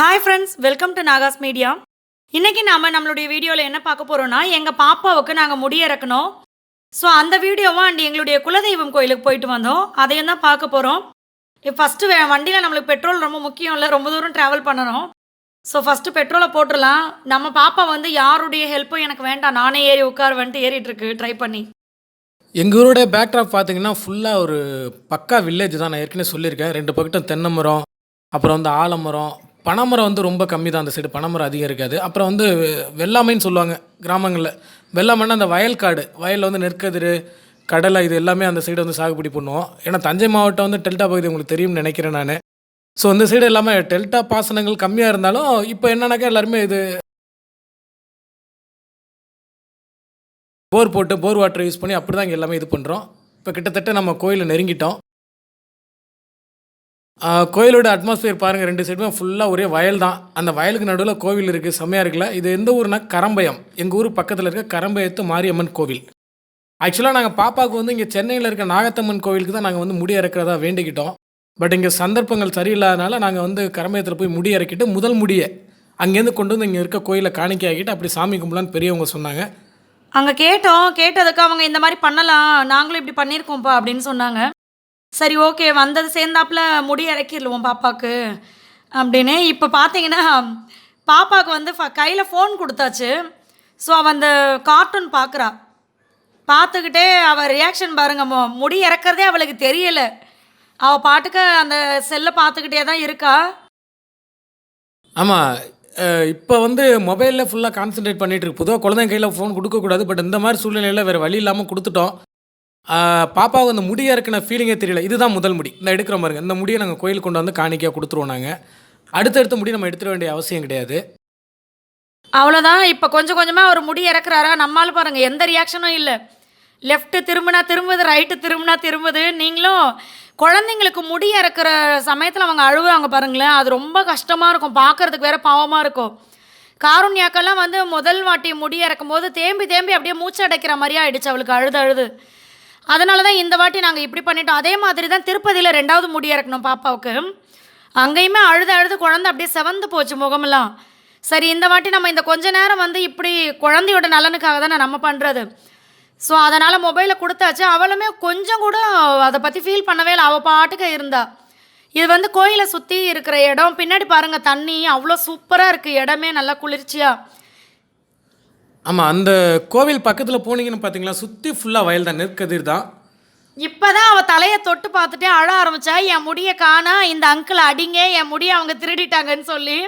Hi friends welcome to Naga's media இன்றைக்கி நாம் நம்மளுடைய வீடியோவில் என்ன பார்க்க போகிறோன்னா எங்கள் பாப்பாவுக்கு நாங்கள் முடி இறக்கணும். ஸோ அந்த வீடியோவும் அண்ட் எங்களுடைய குலதெய்வம் கோயிலுக்கு போயிட்டு வந்தோம். அதையும் தான் பார்க்க போகிறோம் இப்போ ஃபஸ்ட்டு வண்டியில் நம்மளுக்கு பெட்ரோல் ரொம்ப முக்கியம் இல்லை ரொம்ப தூரம் ட்ராவல் பண்ணணும். ஸோ ஃபஸ்ட்டு பெட்ரோலை போட்டுடலாம். நம்ம பாப்பா வந்து யாருடைய ஹெல்ப்பும் எனக்கு வேண்டாம். நானே ஏறி உட்காருவன்ட்டு ஏறிட்டுருக்கு. ட்ரை பண்ணி. எங்கள் ஊரோட பேக்ட்ராப் பார்த்தீங்கன்னா ஃபுல்லாக ஒரு பக்கா வில்லேஜ் தான். நான் ஏற்கனவே சொல்லியிருக்கேன். ரெண்டு பக்கட்டும் தென்னை மரம் அப்புறம் வந்து ஆலமரம் பனைமரம் வந்து ரொம்ப கம்மி தான் அந்த சைடு பனைமரம் அதிகம் இருக்காது. அப்புறம் வந்து வெள்ளாமைன்னு சொல்லுவாங்க கிராமங்களில். வெள்ளாமைன்னா அந்த வயல்காடு வயலில் வந்து நெற்கதிர் கடலை இது எல்லாமே அந்த சைடு வந்து சாகுபடி பண்ணுவோம். ஏன்னா தஞ்சை மாவட்டம் வந்து டெல்டா பகுதி உங்களுக்கு தெரியும்னு நினைக்கிறேன் நான். ஸோ இந்த சைடு எல்லாமே டெல்டா பாசனங்கள் கம்மியாக இருந்தாலும் இப்போ என்னன்னாக்கா எல்லாருமே இது போர் போட்டு போர் வாட்டர் யூஸ் பண்ணி அப்படி தான் இங்கே எல்லாமே இது பண்ணுறோம் இப்போ கிட்டத்தட்ட நம்ம கோயிலை நெருங்கிட்டோம். கோயிலோட அட்மாஸ்பியர் பாருங்கள் ரெண்டு சைடுமே ஃபுல்லாக ஒரே வயல் தான். அந்த வயலுக்கு நடுவில் கோவில் இருக்குது செம்மையாக இருக்குல்ல? இது எந்த ஊர்னா கரம்பயம். எங்கள் ஊர் பக்கத்தில் இருக்க கரம்பயத்து மாரியம்மன் கோவில். ஆக்சுவலாக நாங்கள் பாப்பாவுக்கு வந்து இங்கே சென்னையில் இருக்க நாகத்தம்மன் கோவிலுக்கு தான் நாங்கள் வந்து முடி இறக்கிறதா வேண்டிக்கிட்டோம். பட் இங்கே சந்தர்ப்பங்கள் சரியில்லாதனால நாங்கள் வந்து கரம்பயத்தில் போய் முடி இறக்கிட்டு முதல் முடியை அங்கேருந்து கொண்டு வந்து இங்கே இருக்க கோயிலை காணிக்கையாக்கிட்டு அப்படி சாமி கும்பலான்னு பெரியவங்க சொன்னாங்க. அங்கே கேட்டோம் கேட்டதுக்கு அவங்க இந்த மாதிரி பண்ணலாம் நாங்களும் இப்படி பண்ணியிருக்கோம்ப்பா அப்படின்னு சொன்னாங்க. சரி ஓகே வந்தது சேர்ந்தாப்புல முடி இறக்கிடுவோம் பாப்பாவுக்கு அப்படின்னு. இப்போ பார்த்தீங்கன்னா பாப்பாவுக்கு வந்து கையில் ஃபோன் கொடுத்தாச்சு. ஸோ அவள் அந்த கார்ட்டூன் பார்க்குறா பார்த்துக்கிட்டே அவள் ரியாக்ஷன் பாருங்க முடி இறக்கிறதே அவளுக்கு தெரியலை. அவள் பாட்டுக்கு அந்த செல்லை பார்த்துக்கிட்டே தான் இருக்கா. ஆமாம் இப்போ வந்து மொபைலில் ஃபுல்லாக கான்சென்ட்ரேட் பண்ணிகிட்டு இருக்கு பொதுவாக குழந்தைங்க கையில் ஃபோன் கொடுக்கக்கூடாது. பட் இந்த மாதிரி சூழ்நிலையில் வேறு வழி இல்லாமல் கொடுத்துட்டோம். பாப்பாவுக்கு அந்த முடியாக இருக்குன ஃபீலிங்கே தெரியல. இதுதான் முதல் முடி. இந்த எடுக்கிற பாருங்க இந்த முடியை நாங்கள் கோயிலுக்கு கொண்டு வந்து காணிக்கையாக கொடுத்துருவோம் நாங்கள் அடுத்தடுத்த முடி நம்ம எடுத்துட வேண்டிய அவசியம் கிடையாது. அவ்வளோதான் இப்போ கொஞ்சம் கொஞ்சமாக அவர் முடி இறக்குறாரா? நம்மால் பாருங்கள் எந்த ரியாக்ஷனும் இல்லை. லெஃப்ட்டு திரும்பினா திரும்புது ரைட்டு திரும்பினா திரும்புது. நீங்களும் குழந்தைங்களுக்கு முடி இறக்குற சமயத்தில் அவங்க அழுவாங்க பாருங்களேன். அது ரொம்ப கஷ்டமாக இருக்கும். பார்க்கறதுக்கு வேற பாவமாக இருக்கும். காருண்யாக்கெல்லாம் வந்து முதல் வாட்டி முடி இறக்கும் போது தேம்பி தேம்பி அப்படியே மூச்சு அடைக்கிற மாதிரியே ஆயிடுச்சு. அவளுக்கு அழுது அழுது. அதனால தான் இந்த வாட்டி நாங்கள் இப்படி பண்ணிட்டோம். அதே மாதிரி தான் திருப்பதியில் ரெண்டாவது முடியாக இறக்கணும் பாப்பாவுக்கு. அங்கேயுமே அழுது அழுது குழந்தை அப்படியே செவந்து போச்சு முகமெல்லாம். சரி இந்த வாட்டி நம்ம இந்த கொஞ்ச நேரம் வந்து இப்படி குழந்தையோட நலனுக்காக தானே நம்ம பண்ணுறது ஸோ அதனால் மொபைலை கொடுத்தாச்சு. அவளுமே கொஞ்சம் கூட அதை பற்றி ஃபீல் பண்ணவே இல்லை. அவள் பாட்டுக்கு இருந்தா. இது வந்து கோயிலை சுற்றி இருக்கிற இடம். பின்னாடி பாருங்கள் தண்ணி அவ்வளோ சூப்பராக இருக்குது இடமே நல்லா குளிர்ச்சியாக ஆமாம் அந்த கோவில் பக்கத்தில் போனீங்கன்னு பார்த்தீங்களா சுற்றி ஃபுல்லாக வயல் தான் நெற்கதிர் தான். இப்பதான் அவ தலையை தொட்டு பார்த்துட்டே அழ ஆரம்பிச்சா என் முடியை காணா இந்த அங்கிள் அடிங்க என் முடியை அவங்க திருடிட்டாங்கன்னு சொல்லி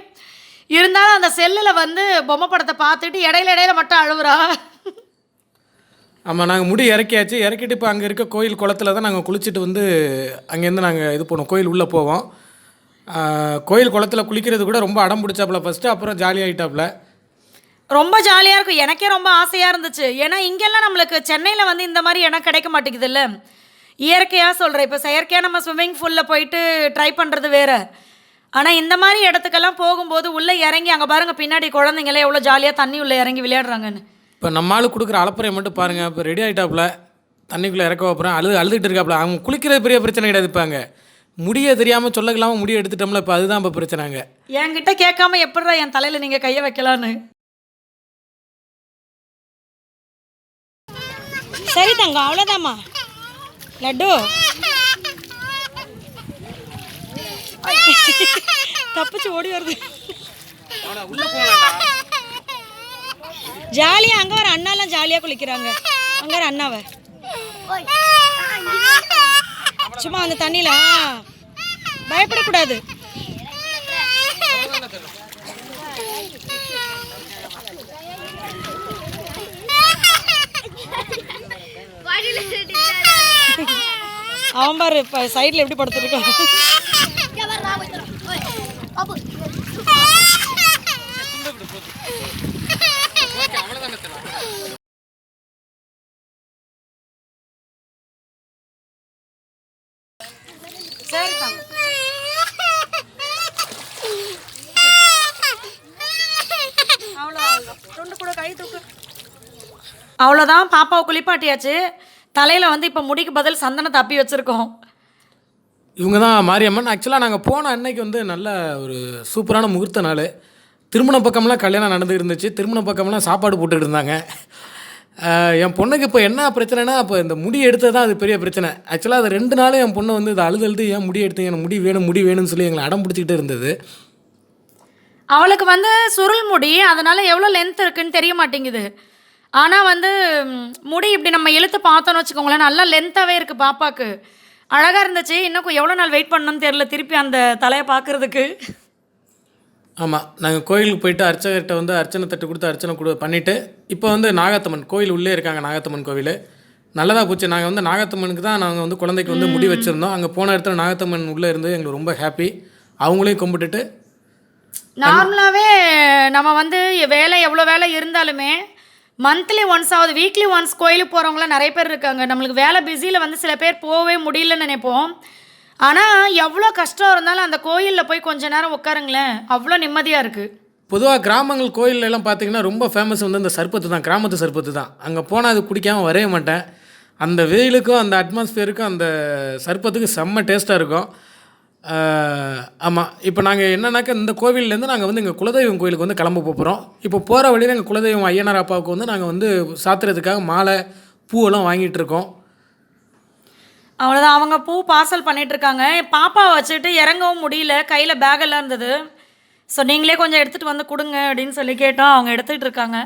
இருந்தாலும் அந்த செல்லில் வந்து பொம்மை படத்தை பார்த்துட்டு இடையில இடையில மட்டும் அழுவுறா. ஆமாம் நாங்கள் முடி இறக்கியாச்சு. இறக்கிட்டு இப்போ அங்கே இருக்க கோயில் குளத்துல தான் நாங்கள் குளிச்சுட்டு வந்து அங்கேருந்து நாங்கள் இது போனோம். கோயில் உள்ளே போவோம். கோயில் குளத்துல குளிக்கிறது கூட ரொம்ப அடம் பிடிச்சாப்புல ஃபஸ்ட்டு அப்புறம் ஜாலியாகிட்டாப்புல ரொம்ப ஜாலியாக இருக்கும். எனக்கே ரொம்ப ஆசையாக இருந்துச்சு. ஏன்னா இங்கெல்லாம் நம்மளுக்கு சென்னையில் வந்து இந்த மாதிரி இடம் கிடைக்க மாட்டேங்குதுல்ல. இயற்கையாக சொல்கிறேன் இப்போ செயற்கையாக நம்ம ஸ்விம்மிங் பூலில் போயிட்டு ட்ரை பண்ணுறது வேறு. ஆனால் இந்த மாதிரி இடத்துக்கெல்லாம் போகும்போது உள்ளே இறங்கி அங்கே பாருங்கள் பின்னாடி குழந்தைங்களே எவ்வளோ ஜாலியாக தண்ணி உள்ளே இறங்கி விளையாடுறாங்கன்னு. இப்போ நம்ம ஆளு கொடுக்குற அலப்பறையை மட்டும் பாருங்கள் இப்போ ரெடி ஆகிட்டாப்புல தண்ணிக்குள்ளே இறக்க வைப்புறேன் அழுது அழுதுட்டு இருக்காப்புல. அவங்க குளிக்கிறது பெரிய பிரச்சனை கிடையாது இப்போ அங்கே. முடிய தெரியாமல் சொல்லக்கலாமல் முடிய எடுத்துட்டோம்ல இப்போ அதுதான் இப்போ பிரச்சனைங்க என்கிட்ட கேட்காம எப்படிடா என் தலையில் நீங்கள் கையை வைக்கலான்னு சரி தங்கம் அவ்வளோதாம்மா லட்டு. தப்பிச்சு ஓடி வருது. ஜாலியாக அங்கே வர அண்ணாலாம் ஜாலியாக குளிக்கிறாங்க. அங்கே வர அண்ணாவை. சும்மா அந்த தண்ணியில் பயப்படக்கூடாது. அவன் பாரு இப்போ சைடில் எப்படி படுத்துருக்கான் அவ்வளோதான் பாப்பாவை குளிப்பாட்டியாச்சு. தலையில் வந்து இப்போ முடிக்கு பதில் சந்தனம் தப்பி வச்சுருக்கோம். இவங்க தான் மாரியம்மன் ஆக்சுவலாக நாங்கள் போன அன்னைக்கு வந்து நல்ல ஒரு சூப்பரான முகூர்த்த நாள். திருமண பக்கம்லாம் கல்யாணம் நடந்து இருந்துச்சு. திருமண பக்கம்லாம் சாப்பாடு போட்டுக்கிட்டு இருந்தாங்க. என் பொண்ணுக்கு இப்போ என்ன பிரச்சனைனா இப்போ இந்த முடி எடுத்தது தான் அது பெரிய பிரச்சனை. ஆக்சுவலாக அது ரெண்டு நாள் என் பொண்ணு வந்து இதை அழுது அழுது ஏன் முடி எடுத்தீங்க? எனக்கு முடி வேணும் முடி வேணும்னு சொல்லி எங்களை அடம் பிடிச்சிக்கிட்டே இருந்தது. அவளுக்கு வந்து சுருள் முடி அதனால எவ்வளோ லென்த் இருக்குன்னு தெரிய மாட்டேங்குது. ஆனால் வந்து முடி இப்படி நம்ம இழுத்து பார்த்தோன்னு வச்சுக்கோங்களேன் நல்லா லென்த்தாகவே இருக்குது பாப்பாக்கு. அழகாக இருந்துச்சு. இன்னும் எவ்வளோ நாள் வெயிட் பண்ணணும்னு தெரியல திருப்பி அந்த தலையை பார்க்குறதுக்கு. ஆமாம் நாங்கள் கோயிலுக்கு போயிட்டு அர்ச்சகர்கிட்ட வந்து அர்ச்சனை தட்டு கொடுத்து அர்ச்சனை கொடு பண்ணிவிட்டு இப்போ வந்து நாகத்தம்மன் கோயில் உள்ளே இருக்காங்க நாகத்தம்மன் கோவில். நல்லதாக போச்சு. நாங்கள் வந்து நாகத்தம்மனுக்கு தான் நாங்கள் வந்து குழந்தைக்கு வந்து முடி வச்சுருந்தோம். அங்கே போன இடத்துல நாகத்தம்மன் உள்ளே இருந்து எங்களுக்கு ரொம்ப ஹாப்பி அவங்களையும் கும்பிட்டுட்டு. நார்மலாகவே நம்ம வந்து வேலை எவ்வளோ வேலை இருந்தாலுமே மந்த்லி ஒன்ஸ் ஆகுது வீக்லி ஒன்ஸ் கோயிலுக்கு போகிறவங்களாம் நிறைய பேர் இருக்காங்க. நம்மளுக்கு வேலை பிஸியில் வந்து சில பேர் போகவே முடியலன்னு நினைப்போம். ஆனால் எவ்வளோ கஷ்டம் இருந்தாலும் அந்த கோயிலில் போய் கொஞ்ச நேரம் உட்காருங்களேன். அவ்வளோ நிம்மதியாக இருக்குது பொதுவாக கிராமங்கள் கோயில்ல எல்லாம் பார்த்தீங்கன்னா ரொம்ப ஃபேமஸ் வந்து இந்த சர்பத்து தான் கிராமத்து சர்பத்து தான். அங்கே போனால் அது குடிக்காமல் வரவே மாட்டேன். அந்த வெயிலுக்கும் அந்த அட்மாஸ்பியருக்கும் அந்த சர்பத்துக்கு செம்ம டேஸ்ட்டாக இருக்கும். ஆமாம் இப்போ நாங்கள் என்னன்னாக்கா இந்த கோவில்லேருந்து நாங்கள் வந்து எங்கள் குலதெய்வம் கோயிலுக்கு வந்து கிளம்ப போகிறோம் இப்போ போகிற வழியில் எங்கள் குலதெய்வம் ஐயனார் அப்பாவுக்கு வந்து நாங்கள் வந்து சாத்துறதுக்காக மாலை பூவெல்லாம் வாங்கிட்டு இருக்கோம். அவ்வளோதான் அவங்க பூ பார்சல் பண்ணிட்டு இருக்காங்க. பாப்பா வச்சுட்டு இறங்கவும் முடியல. கையில் பேக்கெல்லாம் இருந்தது. ஸோ நீங்களே கொஞ்சம் எடுத்துகிட்டு வந்து கொடுங்க அப்படின்னு சொல்லி கேட்டோம். அவங்க எடுத்துகிட்டு இருக்காங்க.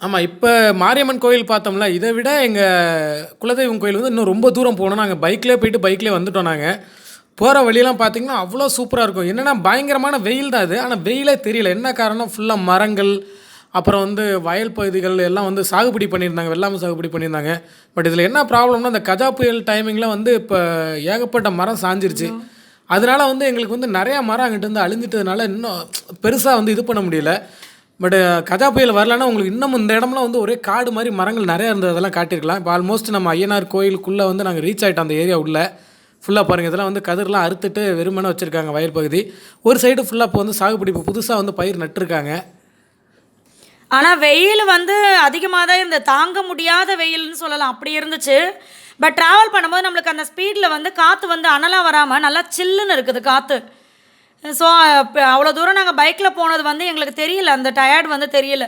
ஆமாம் இப்போ மாரியம்மன் கோயில் பார்த்தோம்ல இதை விட எங்கள் குலதெய்வம் கோயில் வந்து இன்னும் ரொம்ப தூரம் போகணும். நாங்கள் பைக்லேயே போயிட்டு பைக்லேயே வந்துட்டோம் நாங்கள் போகிற வழியெல்லாம் பார்த்தீங்கன்னா அவ்வளோ சூப்பராக இருக்கும். என்னென்னா பயங்கரமான வெயில் தான் அது. ஆனால் வெயிலே தெரியல. என்ன காரணம்? ஃபுல்லாக மரங்கள் அப்புறம் வந்து வயல் பகுதிகள் எல்லாம் வந்து சாகுபடி பண்ணியிருந்தாங்க. வெள்ளாமை சாகுபடி பண்ணியிருந்தாங்க. பட் இதில் என்ன ப்ராப்ளம்னா இந்த கஜா புயல் டைமிங்கில் வந்து இப்போ ஏகப்பட்ட மரம் சாஞ்சிருச்சு. அதனால வந்து எங்களுக்கு வந்து நிறையா மரம் அங்கிட்டு வந்து அழிஞ்சிட்டதுனால இன்னும் பெருசாக வந்து இது பண்ண முடியல. பட் கஜா புயல் வரலன்னா உங்களுக்கு இன்னும் இந்த இடம்லாம் வந்து ஒரே காடு மாதிரி மரங்கள் நிறையா இருந்தது. அதெல்லாம் காட்டியிருக்கலாம். இப்போ ஆல்மோஸ்ட் நம்ம ஐயனார் கோயிலுக்குள்ளே வந்து நாங்கள் ரீச் ஆகிட்டோம் அந்த ஏரியா உள்ள. ஃபுல்லாக பாருங்கள் இதெல்லாம் வந்து கதிரெலாம் அறுத்துட்டு வெறுமனே வச்சுருக்காங்க வயல் பகுதி. ஒரு சைடு ஃபுல்லாக இப்போ வந்து சாகுபடி இப்போ புதுசாக வந்து பயிர் நட்டிருக்காங்க. ஆனால் வெயில் வந்து அதிகமாக தான் இந்த தாங்க முடியாத வெயில்னு சொல்லலாம். அப்படி இருந்துச்சு. பட் ட்ராவல் பண்ணும்போது நம்மளுக்கு அந்த ஸ்பீடில் வந்து காற்று வந்து அனலாக வராமல் நல்லா சில்லுன்னு இருக்குது காற்று ஸோ அவ்வளோ தூரம் நாங்கள் பைக்கில் போனது வந்து எங்களுக்கு தெரியல. அந்த டயர்ட் வந்து தெரியல.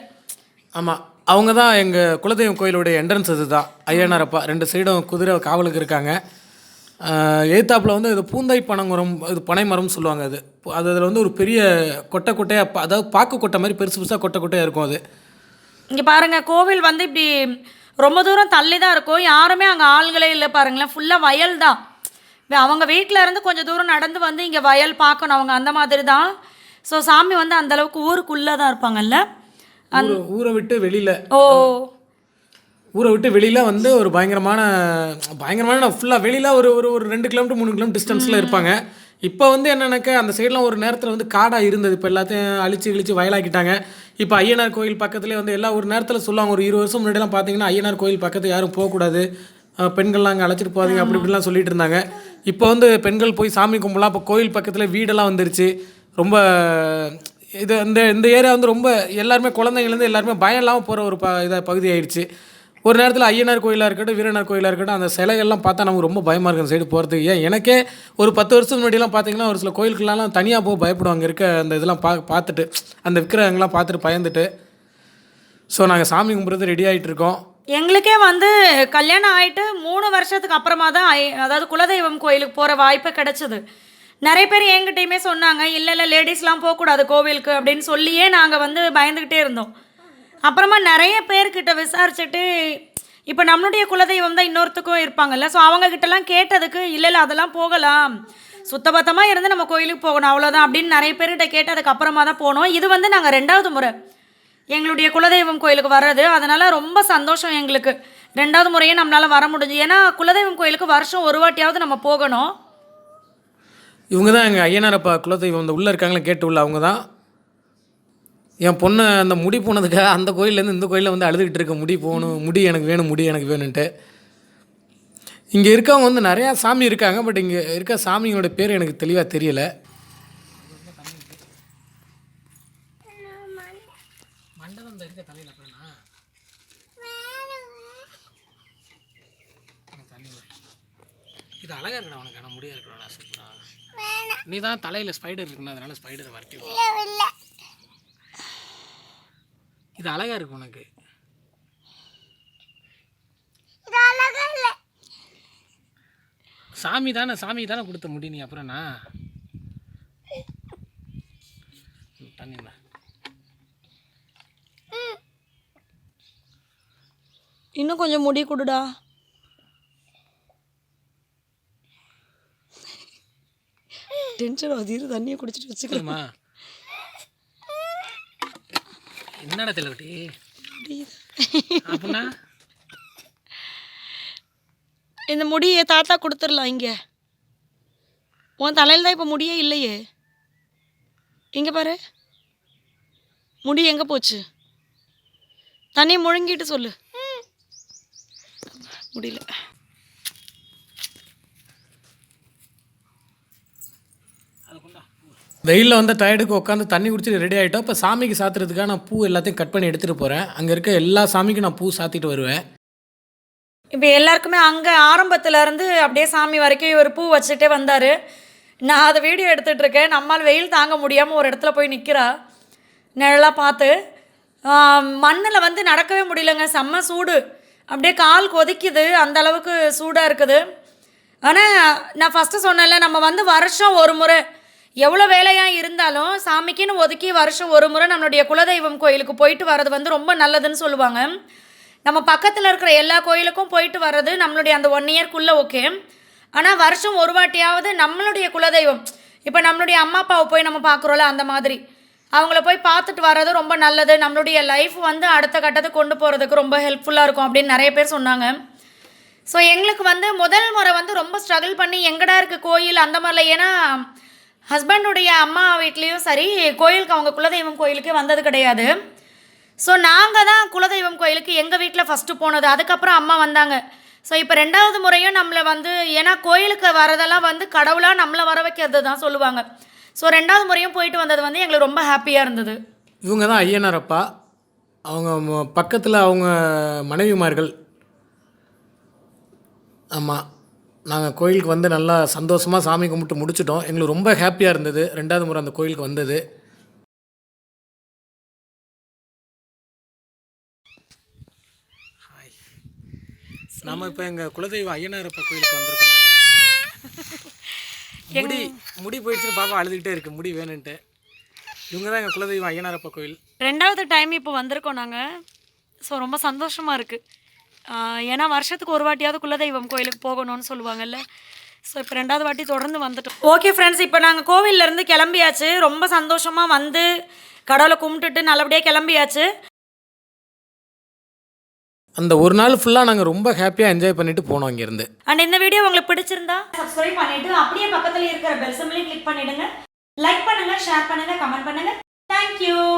ஆமாம் அவங்க தான் எங்கள் குலதெய்வம் கோயிலுடைய என்ட்ரன்ஸ் இது தான் ஐயனார் அப்பா ரெண்டு சைடும் குதிரை காவலுக்கு இருக்காங்க. எய்த்தாப்பில் வந்து இது பூந்தை பனங்குரம் இது பனைமரம்னு சொல்லுவாங்க அது. அது அதில் வந்து ஒரு பெரிய கொட்டை கொட்டையாக அதாவது பாக்கு கொட்டை மாதிரி பெருசு பெருசாக கொட்டை கொட்டையாக இருக்கும் அது. இங்கே பாருங்கள் கோவில் வந்து இப்படி ரொம்ப தூரம் தள்ளி தான் இருக்கும். யாருமே அங்கே ஆள்களே இல்லை பாருங்களேன். ஃபுல்லாக வயல் தான் அவங்க வீட்டில் இருந்து கொஞ்சம் தூரம் நடந்து வந்து இங்கே வயல் பார்க்கணும். அவங்க அந்த மாதிரி தான் ஸோ சாமி வந்து அந்த அளவுக்கு ஊருக்குள்ளே தான் இருப்பாங்கல்ல? ஊரை விட்டு வெளியில். ஓ. ஊரை விட்டு வெளியில் வந்து ஒரு பயங்கரமான பயங்கரமான ஃபுல்லாக வெளியில் ஒரு ஒரு ஒரு ரெண்டு கிலோமீட்டர் மூணு கிலோமீட்டர் டிஸ்டன்ஸில் இருப்பாங்க. இப்போ வந்து என்னன்னாக்கா அந்த சைட்லாம் ஒரு நேரத்தில் வந்து காடாக இருந்தது. இப்போ எல்லாத்தையும் அழிச்சு கிழிச்சு வயலாக்கிட்டாங்க. இப்போ ஐயனார் கோயில் பக்கத்துலேயே வந்து எல்லா ஒரு நேரத்தில் சொல்லுவாங்க. ஒரு இருபது வருஷம் முன்னாடிலாம் பார்த்தீங்கன்னா ஐயனார் கோயில் பக்கத்து யாரும் போகக்கூடாது. பெண்கள்லாம் அங்கே அழைச்சிட்டு போகாதீங்க அப்படி இப்படிலாம் சொல்லிட்டு இருந்தாங்க. இப்போ வந்து பெண்கள் போய் சாமி கும்பலாம் இப்போ கோயில் பக்கத்தில் வீடெல்லாம் வந்துருச்சு. ரொம்ப இது இந்த இந்த ஏரியா வந்து ரொம்ப எல்லாருமே குழந்தைங்கலேருந்து எல்லாருமே பயம் இல்லாமல் போகிற ஒரு ப இதாக பகுதி ஆயிடுச்சு ஒரு நேரத்தில் ஐயனார் கோயிலாக இருக்கட்டும் வீரனார் கோயிலாக இருக்கட்டும் அந்த சிலைகள்லாம் பார்த்தா நமக்கு ரொம்ப பயமாக இருக்கும் அந்த சைடு போகிறதுக்கு ஏன் எனக்கே ஒரு பத்து வருஷத்துக்கு முன்னாடிலாம் பார்த்தீங்கன்னா ஒரு சில கோயிலுக்குலாம் தனியாக போக பயப்படுவாங்க இருக்க அந்த இதெல்லாம் பா பார்த்துட்டு அந்த விக்கிரகங்கள்லாம் பார்த்துட்டு பயந்துட்டு. ஸோ நாங்கள் சாமி கும்பிட்றது ரெடி ஆகிட்டு இருக்கோம். எங்களுக்கே வந்து கல்யாணம் ஆகிட்டு மூணு வருஷத்துக்கு அப்புறமா தான் ஐ- அதாவது குலதெய்வம் கோயிலுக்கு போகிற வாய்ப்பு கிடச்சிது. நிறைய பேர் என்கிட்டயுமே சொன்னாங்க இல்லை இல்லை லேடிஸ்லாம் போகக்கூடாது கோவிலுக்கு அப்படின்னு சொல்லியே நாங்கள் வந்து பயந்துக்கிட்டே இருந்தோம். அப்புறமா நிறைய பேர்கிட்ட விசாரிச்சுட்டு இப்போ நம்மளுடைய குலதெய்வம் தான் இன்னொருத்துக்கும் இருப்பாங்கல்ல ஸோ அவங்கக்கிட்டலாம் கேட்டதுக்கு இல்லை இல்லை அதெல்லாம் போகலாம். சுத்தபத்தமாக இருந்து நம்ம கோயிலுக்கு போகணும் அவ்வளோதான் அப்படின்னு நிறைய பேர்கிட்ட கேட்டதுக்கு அப்புறமா தான் போனோம். இது வந்து நாங்கள் ரெண்டாவது முறை எங்களுடைய குலதெய்வம் கோயிலுக்கு வர்றது. அதனால் ரொம்ப சந்தோஷம் எங்களுக்கு. ரெண்டாவது முறையும் நம்மளால் வர முடிஞ்சு ஏன்னா குலதெய்வம் கோயிலுக்கு வருஷம் ஒரு வாட்டியாவது நம்ம போகணும். இவங்க தான் எங்கள் ஐயனாரப்பா குலதெய்வம் இந்த உள்ளே இருக்காங்களே கேட்டு உள்ள அவங்க தான் என் பொண்ணு அந்த முடி போனதுக்காக அந்த கோயிலேருந்து இந்த கோயிலில் வந்து அழுதுகிட்டு இருக்க. முடி போகணும் முடி எனக்கு வேணும் முடி எனக்கு வேணும்ன்ட்டு. இங்கே இருக்கவங்க வந்து நிறையா சாமி இருக்காங்க பட் இங்கே இருக்க சாமியோட பேர் எனக்கு தெளிவாக தெரியல. இது அழகா இருக்கடா உனக்கு ஆனால் முடியா இருக்கடா சூப்பரா நீ தான் தலையில் ஸ்பைடர் இருக்குன்னு அதனால ஸ்பைடரை வரட்டி விடு. இது அழகா இருக்கு உனக்கு. சாமி தானே சாமி தானே கொடுத்த முடி நீ அப்புறம் நான்? தண்ணிண்ணா இன்னும் கொஞ்சம் முடி கொடுடா. டென்ஷன் ஆகுது இரு தண்ணியை குடிச்சிட்டு வச்சுக்கலாம். என்னடா தெலவட்டி அப்படின்னா? இந்த முடியை தாத்தா கொடுத்துடலாம் இங்கே. உன் தலையில் தான் இப்போ முடியே இல்லையே. இங்கே பாரு. முடி எங்கே போச்சு? தண்ணியை முழுங்கிட்டு சொல்லு. முடியல. வெயிலில் வந்து டயர்டுக்கு உட்காந்து தண்ணி குடிச்சிட்டு ரெடி ஆகிட்டோம் இப்போ சாமிக்கு சாத்துறதுக்காக நான் பூ எல்லாத்தையும் கட் பண்ணி எடுத்துகிட்டு போகிறேன் அங்கே இருக்க எல்லா சாமிக்கும் நான் பூ சாத்திட்டு வருவேன். இப்போ எல்லாருக்குமே அங்கே ஆரம்பத்துலேருந்து அப்படியே சாமி வரைக்கும் இவர் பூ வச்சுட்டே வந்தார். நான் அதை வீடியோ எடுத்துகிட்டு இருக்கேன். நம்மால் வெயில் தாங்க முடியாமல் ஒரு இடத்துல போய் நிற்கிறா நிழலாக பார்த்து மண்ணில் வந்து நடக்கவே முடியலங்க. செம்ம சூடு. அப்படியே கால் கொதிக்குது. அந்த அளவுக்கு சூடாக இருக்குது. ஆனால் நான் ஃபஸ்ட்டு சொன்னேன்ல நம்ம வந்து வருஷம் ஒரு முறை எவ்வளோ வேலையாக இருந்தாலும் சாமிக்குன்னு ஒதுக்கி வருஷம் ஒரு முறை நம்மளுடைய குலதெய்வம் கோயிலுக்கு போயிட்டு வர்றது வந்து ரொம்ப நல்லதுன்னு சொல்லுவாங்க. நம்ம பக்கத்தில் இருக்கிற எல்லா கோயிலுக்கும் போயிட்டு வர்றது நம்மளுடைய அந்த ஒன் இயர்க்குள்ளே ஓகே ஆனால் வருஷம் ஒரு வாட்டியாவது நம்மளுடைய குலதெய்வம். இப்போ நம்மளுடைய அம்மா அப்பாவை போய் நம்ம பார்க்குறோம்ல அந்த மாதிரி. அவங்கள போய் பார்த்துட்டு வர்றது ரொம்ப நல்லது. நம்மளுடைய லைஃப் வந்து அடுத்த கட்டத்துக்கு கொண்டு போகிறதுக்கு ரொம்ப ஹெல்ப்ஃபுல்லாக இருக்கும் அப்படின்னு நிறைய பேர் சொன்னாங்க. ஸோ எங்களுக்கு வந்து முதல் முறை வந்து ரொம்ப ஸ்ட்ரகிள் பண்ணி எங்கடா இருக்குது கோயில் அந்த மாதிரில ஏன்னா ஹஸ்பண்டுடைய அம்மா வீட்லேயும் சரி கோயிலுக்கு அவங்க குலதெய்வம் கோயிலுக்கு வந்தது கிடையாது. ஸோ நாங்கள் தான் குலதெய்வம் கோயிலுக்கு எங்கள் வீட்டில் ஃபஸ்ட்டு போனது. அதுக்கப்புறம் அம்மா வந்தாங்க. ஸோ இப்போ ரெண்டாவது முறையும் நம்மளை வந்து ஏன்னா கோயிலுக்கு வரதெல்லாம் வந்து கடவுளாக நம்மளை வர வைக்கிறது தான் சொல்லுவாங்க. ஸோ ரெண்டாவது முறையும் போயிட்டு வந்தது வந்து எங்களுக்கு ரொம்ப ஹாப்பியாக இருந்தது. இவங்க தான் ஐயனார் அப்பா. அவங்க பக்கத்தில் அவங்க மனைவிமார்கள். ஆமாம் நாங்கள் கோயிலுக்கு வந்து நல்லா சந்தோஷமாக சாமி கும்பிட்டு முடிச்சிட்டோம். எங்களுக்கு ரொம்ப ஹாப்பியாக இருந்தது. ரெண்டாவது முறை அந்த கோயிலுக்கு வந்தது. நம்ம இப்போ எங்கள் குலதெய்வம் ஐயனாரப்பா கோயிலுக்கு வந்திருக்கோம் நாங்கள் முடி முடி போயிடுச்சுன்னு பாப்பா அழுதுகிட்டே இருக்கு. முடி வேணுன்ட்டு இவங்க தான் எங்கள் குலதெய்வம் ஐயனாரப்பா கோயில். ரெண்டாவது டைம் இப்போ வந்திருக்கோம் நாங்கள் ஸோ ரொம்ப சந்தோஷமாக இருக்குது ஏன்னா வருஷத்துக்கு ஒரு வாட்டியாவது குலதெய்வம் கோயிலுக்கு போகணும்னு சொல்லுவாங்கல்ல. ஸோ இப்போ ரெண்டாவது வாட்டி தொடர்ந்து வந்துட்டோம். ஓகே ஃப்ரெண்ட்ஸ் இப்போ நாங்கள் கோவில்லேருந்து கிளம்பியாச்சு. ரொம்ப சந்தோஷமாக வந்து கடவுளை கும்பிட்டுட்டு நல்லபடியாக கிளம்பியாச்சு. அந்த ஒரு நாள் ஃபுல்லாக நாங்கள் ரொம்ப ஹாப்பியாக என்ஜாய் பண்ணிட்டு போனோம் இங்கேருந்து. அண்ட் இந்த வீடியோ உங்களுக்கு பிடிச்சிருந்தா சப்ஸ்கிரைப் பண்ணிட்டு அப்படியே பக்கத்தில் இருக்கிற பெல் சிம்லையும் கிளிக் பண்ணிடுங்க. லைக் பண்ணுங்க ஷேர் பண்ணுங்க கமெண்ட் பண்ணுங்க. Thank you